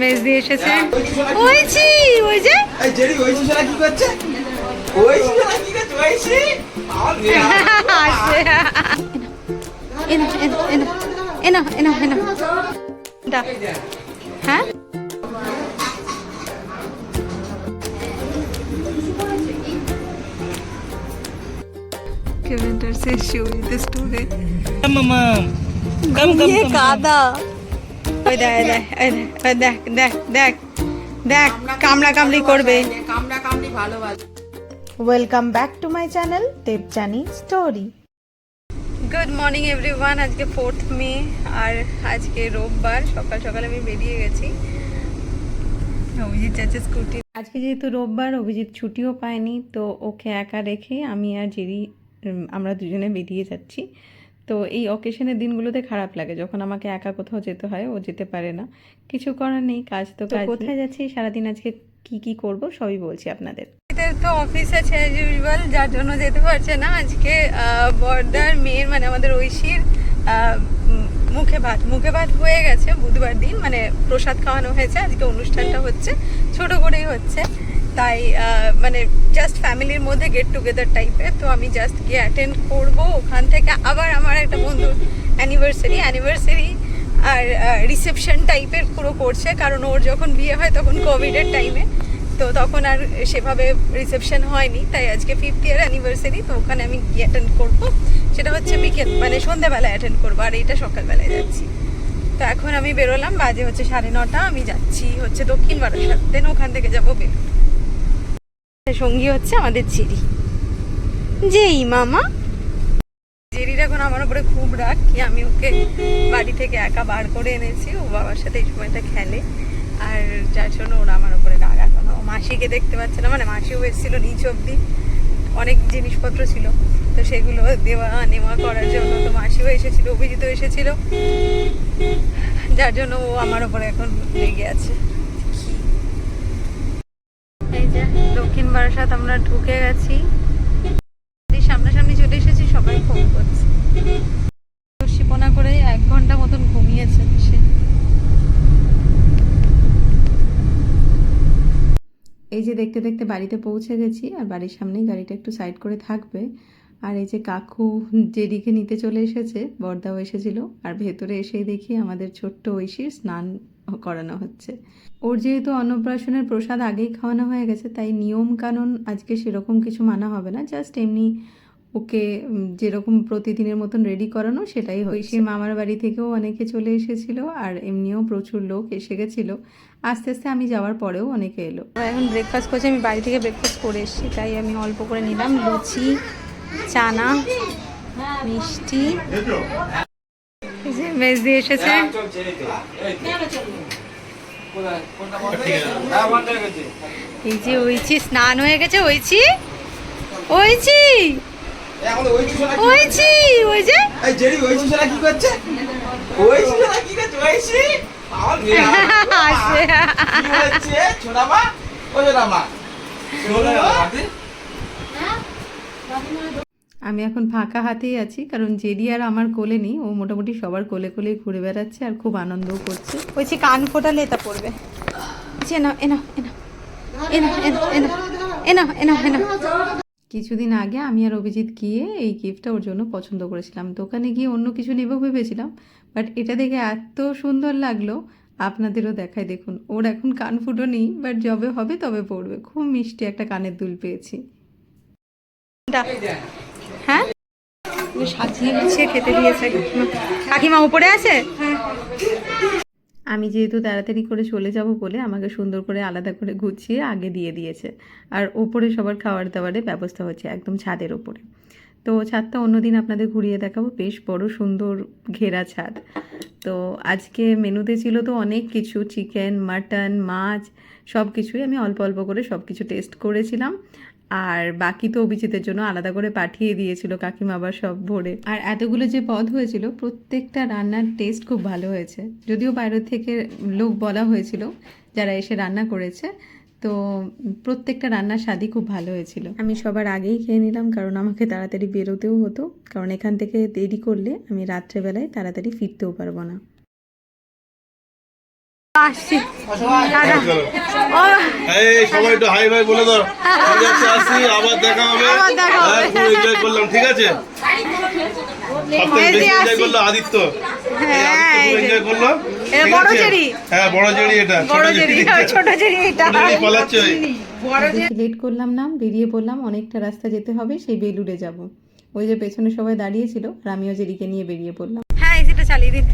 মেজদি এসেছে। ওইছি ওই যে জেরি ওই কি করছে? ওই কি করছে? ওইছি? এনা এনা এনা এনা এনা এনা দা হ্যাঁ? Kevin says she will this today. Come, mom. Come, come, come. ওই দেখ, ওই দেখ দেখ দেখ দেখ কামড়া কামড়ি করবে কামড়া কামড়ি ভালোবাসে welcome back to my channel Debjani story good morning everyone আজকে ফোর্থ মে আর আজকে রোববার। সকাল সকাল আমি বেরিয়ে গেছি। অভিজিৎ যাচ্ছে স্কুটি আজকে যেহেতু রোববার অভিজিৎ ছুটিও পায়নি তো ওকে একা রেখে আমি আর জেরি আমরা দুজনে বেরিয়ে যাচ্ছি। তো এই অকেশনের দিনগুলোতে খারাপ লাগে। যখন আমাকে একা কোথাও যেতে হয় ও যেতে পারে না। কিছু করার নেই কাজ তো কাজ কোথায় যাচ্ছি? সারাদিন আজকে কি কি করব? সবই বলছি আপনাদের। তো অফিস আছে অ্যাজ ইউজুয়াল যার জন্য যেতে পারছে না। আজকে আহ, বর্দার মেয়ের মানে আমাদের ঐশীর মুখে ভাত মুখে ভাত হয়ে গেছে বুধবার দিন মানে প্রসাদ খাওয়ানো হয়েছে, আজকে অনুষ্ঠানটা হচ্ছে, ছোট করেই হচ্ছে। তাই মানে জাস্ট ফ্যামিলির মধ্যে গেট টুগেদার টাইপের তো আমি জাস্ট গিয়ে অ্যাটেন্ড করব ওখান থেকে। আবার আমার একটা বন্ধু অ্যানিভার্সারি অ্যানিভার্সারি আর রিসেপশন টাইপের পুরো করছে, কারণ ওর যখন বিয়ে হয় তখন কোভিডের টাইমে তো তখন আর সেভাবে রিসেপশন হয়নি, তাই আজকে ফিফথ ইয়ার অ্যানিভার্সারি তো ওখানে আমি গিয়ে অ্যাটেন্ড করব। সেটা হচ্ছে বিকেল মানে সন্ধ্যাবেলায় অ্যাটেন্ড করব, আর এইটা সকালবেলায় যাচ্ছি। তো এখন আমি বেরোলাম, বাজে হচ্ছে সাড়ে নটা, আমি যাচ্ছি হচ্ছে দক্ষিণ বারাসাত দেন ওখান থেকে যাব বেলুর সঙ্গী হচ্ছে আমাদের জেরি। যেই মামা। জেরির এখন আমার উপরে খুব রাগ কি আমি ওকে বাড়ি থেকে একা বার করে এনেছি, ও বাবার সাথে এই সময়টা খেলে, আর যার জন্য ওরা আমার উপরে মাসিকে দেখতে পাচ্ছে না মানে মাসিও এসেছিল নিচ অব্দি অনেক জিনিসপত্র ছিল, তো সেগুলো দেওয়া, নেওয়া করার জন্য তো মাসিও এসেছিল, অভিজিৎ এসেছিল, যার জন্য ও আমার উপরে এখন লেগে আছে। এই যে দক্ষিণ বারাসাত আমরা ঢুকে গেছি। সামনাসামনি চলে এসেছি, সবাই ফোন করছে। করে এক ঘণ্টা মতন ঘুমিয়েছে, সে এই যে দেখতে দেখতে বাড়িতে পৌঁছে গেছি আর বাড়ির সামনেই গাড়িটা একটু সাইড করে থাকবে। আর এই যে কাকু যেদিকে নিতে চলে এসেছে, বর্দাও এসেছিল। আর ভেতরে এসেই দেখি আমাদের ছোট্ট ঐশীর স্নান করানো হচ্ছে। ওর যেহেতু অন্নপ্রাশনের প্রসাদ আগেই খাওয়ানো হয়ে গেছে, তাই নিয়ম কানুন আজকে সেরকম কিছু মানা হবে না। জাস্ট এমনি ওকে যেরকম প্রতিদিনের মতন রেডি করানো সেটাই ঐশীর মামার বাড়ি থেকেও অনেকে চলে এসেছিল আর এমনিও প্রচুর লোক এসে গেছিল। আস্তে আস্তে আমি যাওয়ার পরেও অনেকে এলো। এখন ব্রেকফাস্ট করছি আমি বাড়ি থেকে ব্রেকফাস্ট করে এসেছি তাই আমি অল্প করে নিলাম। লুচি চানা মিষ্টি। এই যে মেজদি এসেছে। এই যে ওইছি স্নান হয়ে গেছে ওইছি ওইছি এখন ওই শিশুরা কি ওইছি ওই যে? এই জেরি ওই শিশুরা কি করছে? ওই শিশুরা কি করছে? ওই শি আমার মেয়ে কি হচ্ছে ছোটা মা? ও ছোটা মা। শোনো বাবা আমি এখন ফাঁকা হাতেই আছি কারণ জেডি আর আমার কোলে নেই। ও মোটামুটি সবার কোলে কোলেই ঘুরে বেড়াচ্ছে আর খুব আনন্দও করছে। বলছি কান ফোটালে তা পড়বে এনা এনা এনা এনা এনা এনা এনা এনা এনা কিছুদিন আগে আমি আর অভিজিৎ গিয়ে এই গিফটটা ওর জন্য পছন্দ করেছিলাম। দোকানে গিয়ে অন্য কিছু নেব ভেবেছিলাম বাট এটা দেখে এত সুন্দর লাগল। আপনাদেরও দেখায় দেখুন। ওর এখন কান ফুটো নেই বাট যবে হবে তবে পড়বে খুব মিষ্টি একটা কানের দুল পেয়েছি। হ্যাঁ? সাজিয়ে গুছিয়ে খেতে দিয়েছে। কাকিমা কাকিমা উপরে আছে? আমি যেহেতু তাড়াতাড়ি করে চলে যাব বলে আমাকে সুন্দর করে আলাদা করে গুছিয়ে আগে দিয়ে দিয়েছে। আর ওপরে সবার খাওয়ার দাবারের ব্যবস্থা হচ্ছে একদম ছাদের ওপরে। তো ছাদটা অন্যদিন আপনাদের ঘুরিয়ে দেখাবো। বেশ বড়, সুন্দর ঘেরা ছাদ। তো আজকে মেনুতে ছিল তো অনেক কিছু। চিকেন, মাটন, মাছ সব কিছুই আমি অল্প অল্প করে সব কিছু টেস্ট করেছিলাম। আর বাকি তো অভিজিতের জন্য আলাদা করে পাঠিয়ে দিয়েছিল কাকিমা আবার সব ভরে। আর এতগুলো যে পদ হয়েছিল, প্রত্যেকটা রান্নার টেস্ট খুব ভালো হয়েছে। যদিও বাইরের থেকে লোক বলা হয়েছিল যারা এসে রান্না করেছে, তো প্রত্যেকটা রান্নার স্বাদই খুব ভালো হয়েছিল। আমি সবার আগেই খেয়ে নিলাম, কারণ আমাকে তাড়াতাড়ি বেরোতেও হতো। কারণ এখান থেকে দেরি করলে আমি রাত্রেবেলায় তাড়াতাড়ি ফিরতেও পারব না। আসছি। টাটা ও। এই সবাই একটু হাই ভাই বলে দাও। ঠিক আবার দেখা হবে। আবার দেখা হবে। হ্যাঁ, এনজয় করলাম ঠিক আছে? আদিত্য। হ্যাঁ। হ্যাঁ লেট করলাম না বেরিয়ে পড়লাম অনেকটা রাস্তা যেতে হবে সেই বেলুড়ে যাব। ওই যে পেছনে সবাই দাঁড়িয়েছিল আর আমিও জেরিকে নিয়ে বেরিয়ে পড়লাম। হ্যাঁ চালিয়ে দিন।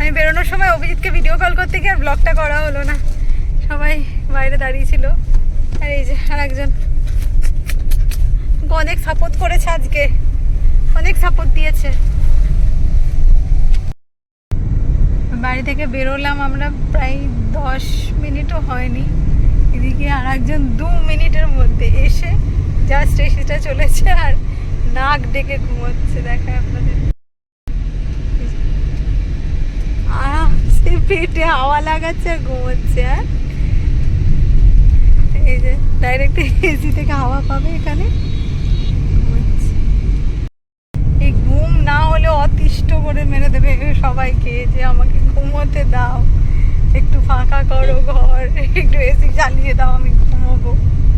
আমি বেরোনোর সময় অভিজিৎকে ভিডিও কল করতে গিয়ে আর ব্লগটা করা হলো না। সবাই বাইরে দাঁড়িয়ে ছিল আর এই যে আর একজন অনেক সাপোর্ট করেছে আজকে। অনেক সাপোর্ট দিয়েছে। বাড়ি থেকে বেরোলাম আমরা প্রায় দশ মিনিটও হয়নি। এদিকে আর একজন দু মিনিটের মধ্যে এসে জাস্ট এসিটা চলেছে আর নাক ডেকে ঘুমোচ্ছে। দেখায় আপনাদের। পেটে হাওয়া লাগাচ্ছে আর ঘুমোচ্ছে আর এই যে ডাইরেক্ট এসি থেকে হাওয়া পাবে এখানে। এই ঘুম না হলে অতিষ্ঠ করে মেরে দেবে সবাইকে যে আমাকে ঘুমোতে দাও একটু ফাঁকা করো ঘর একটু এসি চালিয়ে দাও আমি ঘুমোবো।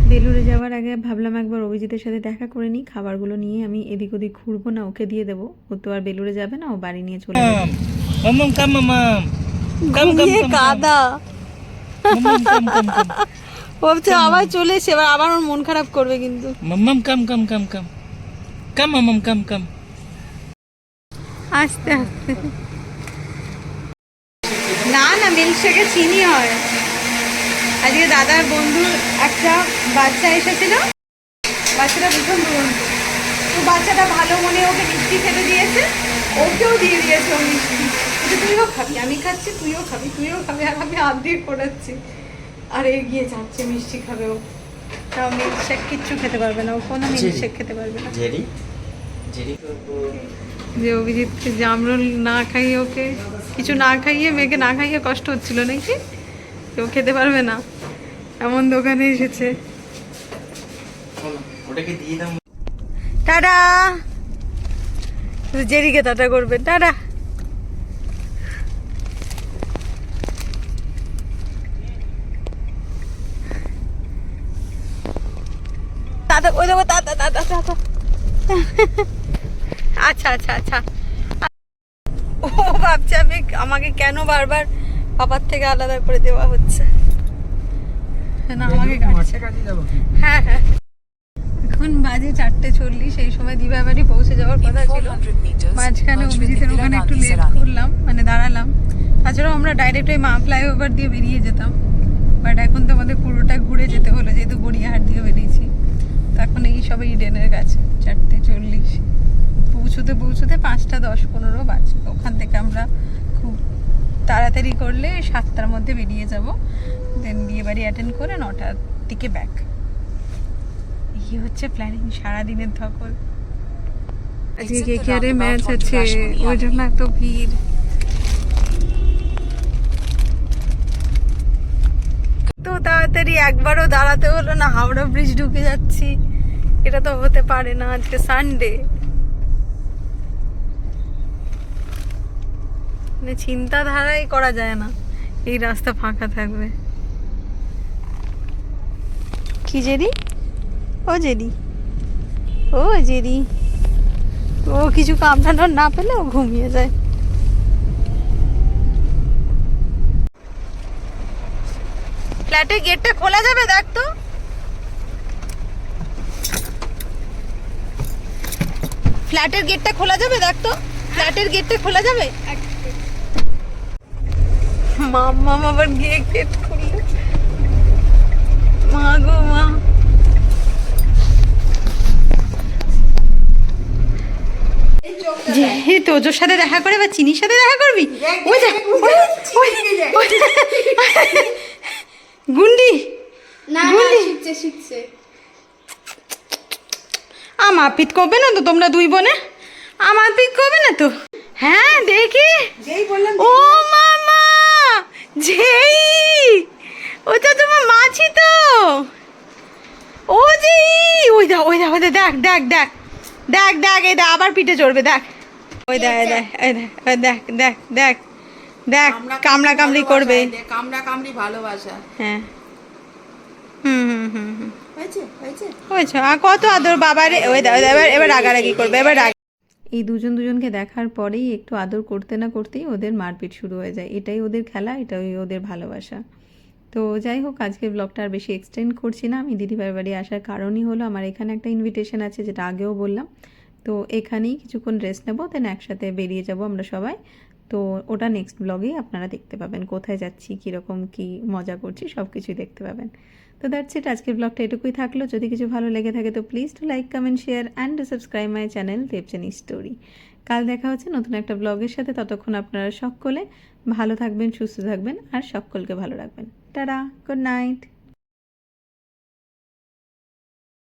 বেলুড়ে যাওয়ার আগে ভাবলাম একবার অভিজিতের সাথে দেখা করে নিই খাবারগুলো নিয়ে আমি এদিক ওদিক ঘুরবো না ওকে দিয়ে দেবো। ও তো আর বেলুড়ে যাবে না ও বাড়ি নিয়ে চলে যাবে। ঘুমিয়ে কাদা। ভাবছে আবার চলে এসে এবার আবার ওর মন খারাপ করবে কিন্তু। মামাম কাম কাম কাম কাম। কাম মামাম কাম কাম। আস্তে আস্তে। না না মিল্কশেকে চিনি হয়। আজকে দাদার বন্ধুর একটা বাচ্চা এসেছিল। বাচ্চাটা ভীষণ দুরন্ত তো বাচ্চাটা ভালো মনে ওকে মিষ্টি খেতে দিয়েছে। ওকেও দিয়ে দিয়েছে ও মিষ্টি। তুইও খাবি আমি খাচ্ছি তুইও খাবি তুইও খাবি আর আমি হাত দিয়ে করাচ্ছি। আর এগিয়ে যাচ্ছে মিষ্টি খাবে ও। তাও মিল্কশেক কিচ্ছু খেতে পারবে না ও কোনো মিল্কশেক খেতে পারবে না। জেরি? জেরি যে অভিজিৎকে জামরুল না খাইয়ে ওকে কিছু না খাইয়ে মেয়েকে না খাইয়ে কষ্ট হচ্ছিল নাকি? কেউ খেতে পারবে না। এমন দোকানে এসেছে। ওটাকে দিয়ে দাও। টাটা! জেরিকে টাটা করবে টাটা! দাদা ওই দেখো দাদা দাদা দাদা। আচ্ছা আচ্ছা আচ্ছা। ও ভাবছে আমি আমাকে কেন বারবার বাবার থেকে আলাদা করে দেওয়া হচ্ছে? না আমাকে হ্যাঁ হ্যাঁ। এখন বাজে চারটে চল্লিশ এই সময় দিবা বাড়ি পৌঁছে যাওয়ার কথা ছিল। মাঝখানে অভিজিতের ওখানে একটু লেট করলাম মানে দাঁড়ালাম। তাছাড়াও আমরা ডাইরেক্ট ওই মা ফ্লাইওভার দিয়ে বেরিয়ে যেতাম। বাট এখন তো আমাদের পুরোটা ঘুরে যেতে হলো যেহেতু গড়িয়াহাট দিয়ে বেরিয়েছি। এখন এই সবাই ইডেনের কাছে চারটে চল্লিশ। পৌঁছতে পৌঁছতে পাঁচটা দশ পনেরো বাজবে ওখান থেকে আমরা খুব তাড়াতাড়ি করলে সাতটার মধ্যে বেরিয়ে যাব। দেন বিয়ে বাড়ি অ্যাটেন্ড করে নটার দিকে ব্যাক এই হচ্ছে প্ল্যানিং সারাদিনের ধকল। আজকে কে কে ম্যাচ আছে ওই জন্য এত ভিড় তো তাড়াতাড়ি একবারও দাঁড়াতে হলো না, হাওড়া ব্রিজ ঢুকে যাচ্ছি। এটা তো হতে পারে না, আজকে সানডে চিন্তাধারাই করা যায় না, এই রাস্তা ফাঁকা থাকবে। কি জেরি? ও জেরি। ও জেরি। ও কিছু কামড়ানোর না পেলে ও ঘুমিয়ে যায়। ফ্ল্যাটের গেটটা খোলা যাবে দেখ তো। ফ্ল্যাটের গেটটা খোলা যাবে দেখ তো। ফ্ল্যাটের গেটটা খোলা যাবে? মাম্মা আবার গিয়ে গেট খুললো। মা গো মা। যে তোজোর সাথে দেখা করে বা চিনির সাথে দেখা করবি? ওই দেখ, ওই, ওই, ওই, গুন্ডি গুন্ডি আমার পিট করবে না তো তোমরা দুই বোনে? আমার পিট করবে না তো? হ্যাঁ দেখি। ও মামা যেই। ওটা তোমার মাছি তো। ও যে ওই দেখ ওই দেখ ওই দেখ দেখ দেখ। দেখ দেখ এই দেখ আবার পিঠে চড়বে দেখ। ওই দেখ এই দেখ ওই দেখ দেখ দেখ দেখ কামড়া কামড়ি করবে। কামড়া কামড়ি ভালোবাসা। হ্যাঁ। হুম হুম হুম। হয়েছে? আর কত আদর বাবারে এবার এবার রাগারাগি করবে এবার রাগ এই দুজন দুজনকে দেখার পরেই একটু আদর করতে না করতেই ওদের মারপিট শুরু হয়ে যায়। এটাই ওদের খেলা এটাই ওদের ভালোবাসা। তো যাই হোক আজকের ব্লগটা আর বেশি এক্সটেন্ড করছি না আমি। দিদিভাই বাড়ি আসার কারণই হলো আমার এখানে একটা ইনভিটেশন আছে যেটা আগেও বললাম। তো এখানেই কিছুক্ষণ রেস্ট নেব দেন একসাথে বেরিয়ে যাব আমরা সবাই। তো ওটা নেক্সট ব্লগেই আপনারা দেখতে পাবেন। কোথায় যাচ্ছি, কীরকম, কী মজা করছি সব কিছুই দেখতে পাবেন। তো দ্যাটস ইট আজকের ব্লগটা এটুকুই থাকল। যদি কিছু ভালো লেগে থাকে তো please to like comment share and subscribe my channel Debjani story কাল দেখা হচ্ছে নতুন একটা ব্লগের সাথে। ততক্ষণ আপনারা সকলে ভালো থাকবেন, সুস্থ থাকবেন আর সকলকে ভালো রাখবেন। Tata good night